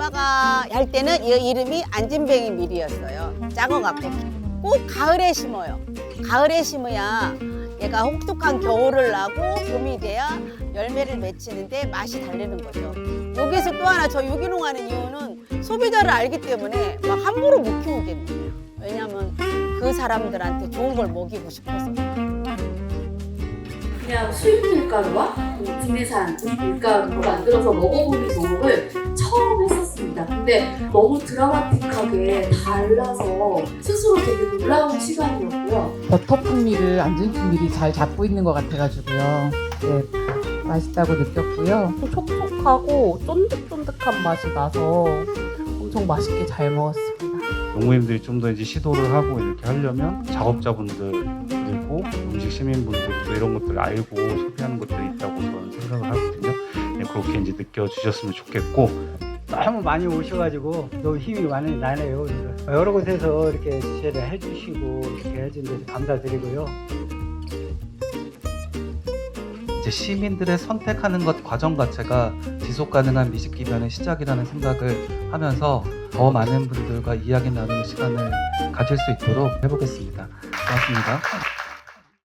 엄마가 할 때는 이 이름이 안진뱅이 밀이었어요. 작아갖고 꼭 가을에 심어요. 가을에 심어야 얘가 혹독한 겨울을 나고 봄이 돼야 열매를 맺히는데 맛이 달리는 거죠. 여기서 또 하나 저 유기농 하는 이유는 소비자를 알기 때문에 막 함부로 못 키우겠네요. 왜냐면 그 사람들한테 좋은 걸 먹이고 싶어서. 그냥 수입 밀가루와 그 국내산 밀가루로 만들어서 먹어보는 했었습니다. 근데 너무 드라마틱하게 달라서 스스로 되게 놀라운 시간이었고요. 버터 풍미를 안진 풍미를 잘 잡고 있는 것 같아가지고요. 네, 맛있다고 느꼈고요. 촉촉하고 쫀득쫀득한 맛이 나서 엄청 맛있게 잘 먹었습니다. 농부님들이 좀 더 이제 시도를 하고 이렇게 하려면 작업자분들 그리고 음식 시민분들도 이런 것들을 알고 소비하는 것들이 있다고 저는 생각을 하거든요. 네, 그렇게 이제 느껴주셨으면 좋겠고 너무 많이 오셔가지고 너무 힘이 많이 나네요. 여러 곳에서 이렇게 지시를 해주시고 이렇게 해준 데서 감사드리고요. 이제 시민들의 선택하는 것 과정 자체가 지속 가능한 미식 기변의 시작이라는 생각을 하면서 더 많은 분들과 이야기 나누는 시간을 가질 수 있도록 해보겠습니다. 고맙습니다.